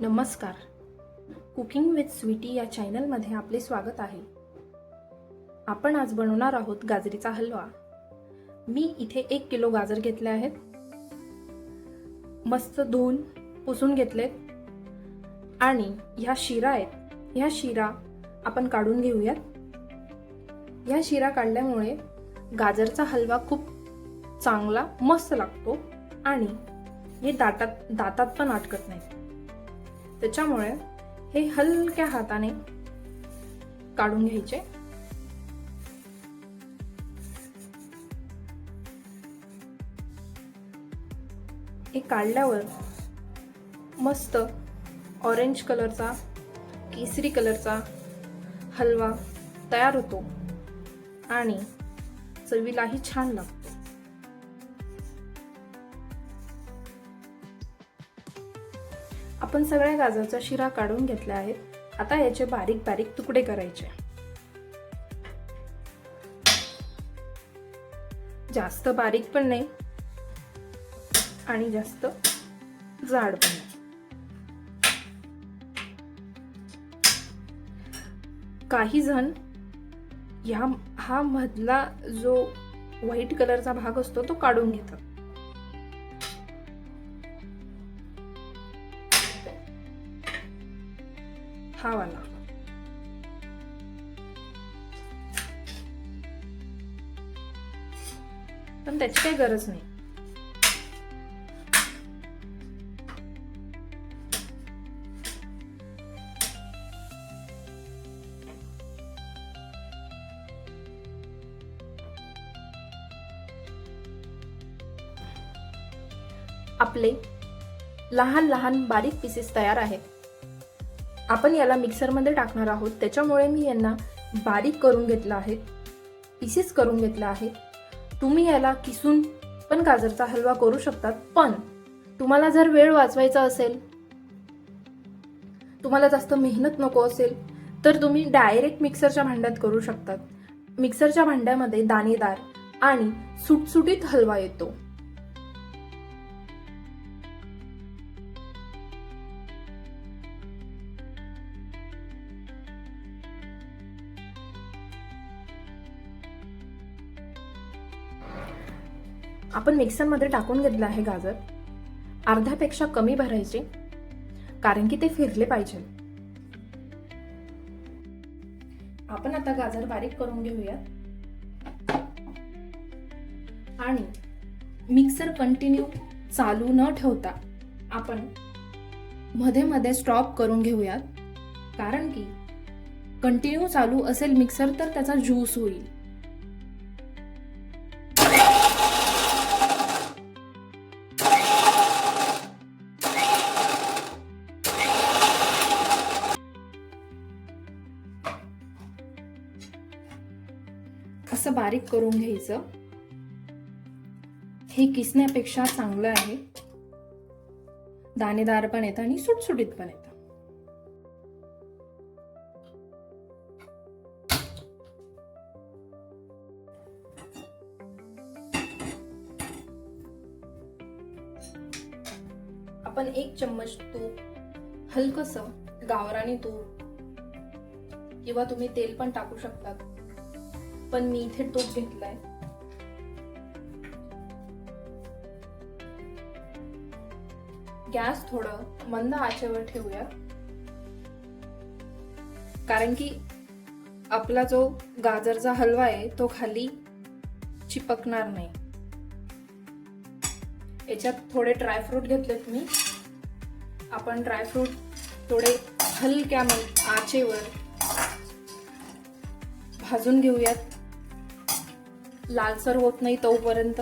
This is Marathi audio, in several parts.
नमस्कार. कुकिंग विथ स्वीटी या चॅनलमध्ये आपले स्वागत आहे. आपण आज बनवणार आहोत गाजरीचा हलवा. मी इथे एक किलो गाजर घेतले आहेत. मस्त धुवून पुसून घेतलेत. आणि ह्या शिरा आहेत. ह्या शिरा आपण काढून घेऊयात. ह्या शिरा काढल्यामुळे गाजरचा हलवा खूप चांगला मस्त लागतो. आणि हे दातात दातात पण अटकत नाही त्याच्यामुळे हे हलक्या हाताने काढून घ्यायचे. हे काढल्यावर मस्त ऑरेंज कलरचा केसरी कलरचा हलवा तयार होतो आणि चवीलाही छान लागतो. आपण सगळ्या गाजरचा शिरा काढून घेतला आहे. आता याचे बारीक बारीक तुकडे करायचे. जास्त बारीक पण नाही. आणि जास्त जाड पण नाही. काही जण ह्या हा मधला जो व्हाईट कलरचा भाग असतो तो काढून घेतात. हा वाला पण त्याची काही गरज नाही. आपले लहान लहान बारीक पीसेस तयार आहेत. आपण याला मिक्सरमध्ये टाकणार आहोत. त्याच्यामुळे मी यांना बारीक करून घेतलं आहे. पीसेस करून घेतलं आहे. तुम्ही याला किसून पण गाजरचा हलवा करू शकतात. पण तुम्हाला जर वेळ वाचवायचा असेल तुम्हाला जास्त मेहनत नको असेल तर तुम्ही डायरेक्ट मिक्सरच्या भांड्यात करू शकतात. मिक्सरच्या भांड्यामध्ये दाणेदार आणि सुटसुटीत हलवा येतो. आपण मिक्सरमध्ये टाकून घेतलं आहे गाजर. अर्ध्यापेक्षा कमी भरायचे कारण की ते फिरले पाहिजे. आपण आता गाजर बारीक करून घेऊया. आणि मिक्सर कंटिन्यू चालू न ठेवता आपण मध्ये मध्ये स्टॉप करून घेऊयात. कारण की कंटिन्यू चालू असेल मिक्सर तर त्याचा ज्यूस होईल. असं बारीक करून घ्यायचं. हे किसण्यापेक्षा चांगलं आहे. दाणेदार पण येतं आणि सुटसुटीत पण येतं. आपण एक चम्मच तूप हलकस गावरानी तूप किंवा तुम्ही तेल पण टाकू शकतात. पण मी इथे टोप घेतलाय. गॅस थोडं मंद आचेवर ठेवूया. कारण की आपला जो गाजरचा हलवा आहे तो खाली चिपकणार नाही. याच्यात थोडे ड्रायफ्रूट घेतलेत मी. आपण ड्रायफ्रूट थोडे हलक्या आचेवर भाजून घेऊयात. लालसर होत नाही तोपर्यंत.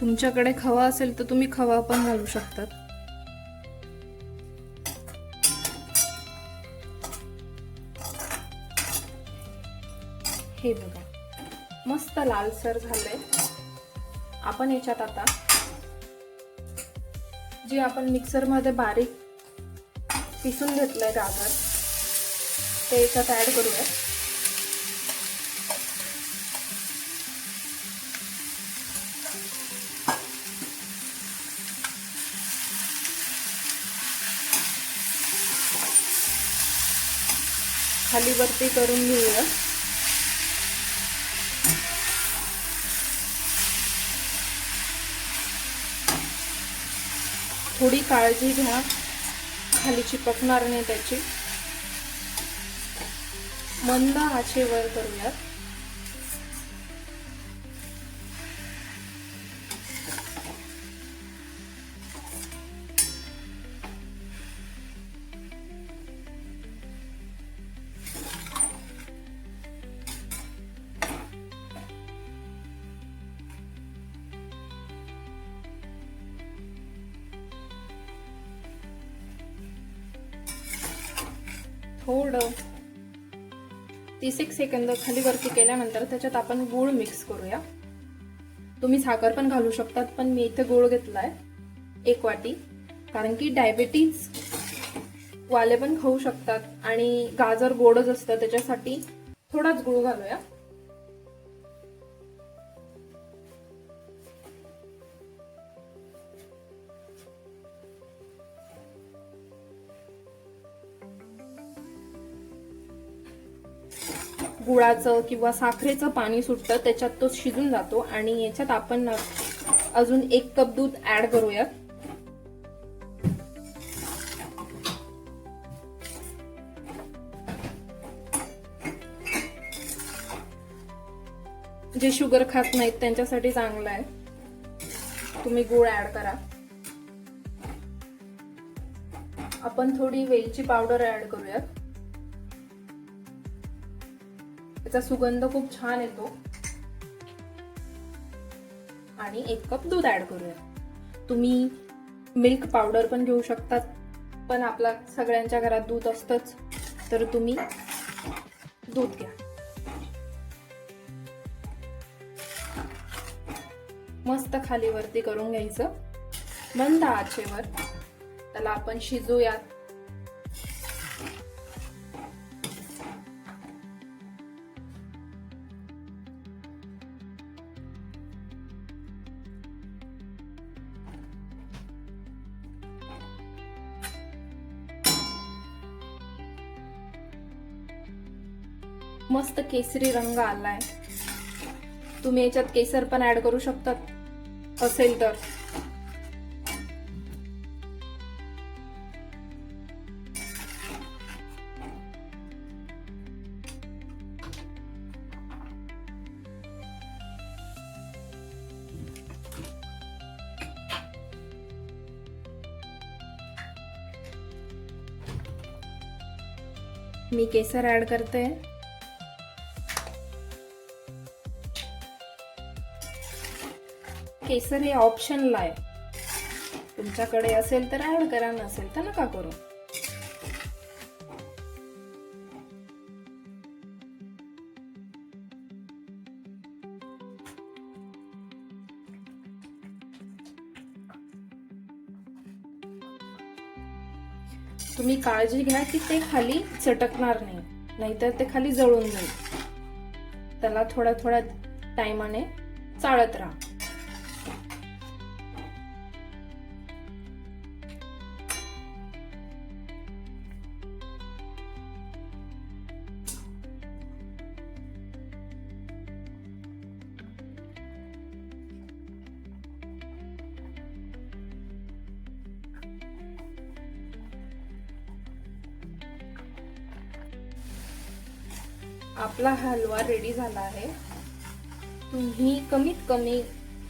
तुमच्याकडे खवा असेल तर तुम्ही खवा पण घालू शकतात. हे बघा मस्त लालसर झालंय. आपण याच्यात आता जे आपण मिक्सरमध्ये बारीक पिसून घेतलंय गाजर ते याच्यात ॲड करूया. खालीवरती करून घेऊया. थोडी काळजी घ्या. खाली चिपकणार नाही त्याची. मंद आचेवर करूयात. थोडं तीस एक सेकंद खाली वरती केल्यानंतर त्याच्यात आपण गूळ मिक्स करूया. तुम्ही साखर पण घालू शकतात पण मी इथे गूळ आहे एक वाटी. कारण की डायबिटीज वाले पण खाऊ शकतात आणि गाजर गोडच असतं त्याच्यासाठी थोडाच गूळ घालूया. गुळाचं किंवा साखरेचं पाणी सुटतं त्याच्यात तो शिजून जातो आणि याच्यात आपण अजून एक कप दूध ऍड करूयात जे शुगर खात नाहीत त्यांच्यासाठी चांगलं आहे. तुम्ही गुळ ऍड करा. आपण थोडी वेलची पावडर ऍड करूयात. त्याचा सुगंध खूप छान येतो. आणि एक कप दूध ऍड करूया. तुम्ही मिल्क पावडर पण घेऊ शकतात पण आपला सगळ्यांच्या घरात दूध असतंच तर तुम्ही दूध घ्या. मस्त खाली वरती करून घ्यायचं. मंद आचेवर. त्याला आपण शिजूयात. मस्त केसरी रंग आलाय. तुम्ही याच्यात केसर पण ऍड करू शकतात. असेल तर. मी केसर ऍड करते. केसर हे ऑप्शनला आहे. तुमच्याकडे असेल तर ॲड करा नसेल तर नका करू. तुम्ही काळजी घ्या की ते खाली चटकणार नाही नाहीतर ते खाली जळून जाईल. त्याला थोड्या थोड्या टायमाने चाळत राहा. आपला हलवा रेडी झाला आहे. तुम्ही कमीत कमी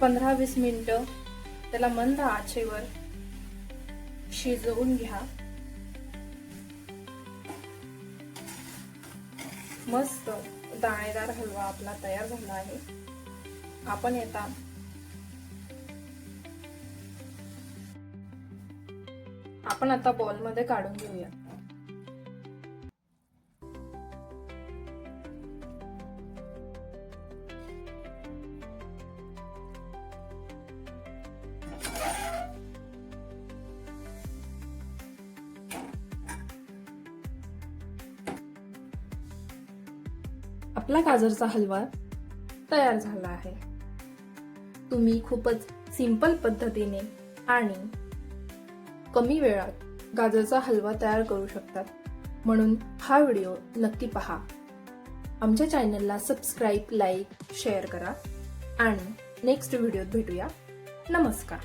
पंधरा वीस मिनटं त्याला मंद आचेवर शिजवून घ्या. मस्त दाणेदार हलवा आपला तयार झाला आहे. आपण येता. आपण आता बॉलमध्ये काढून घेऊया. आपला गाजरचा हलवा तयार झाला आहे. तुम्ही खूपच सिंपल पद्धतीने आणि कमी वेळात गाजरचा हलवा तयार करू शकतात. म्हणून हा व्हिडिओ नक्की पहा. आमच्या चॅनलला सबस्क्राईब लाईक शेअर करा आणि नेक्स्ट व्हिडिओत भेटूया. नमस्कार.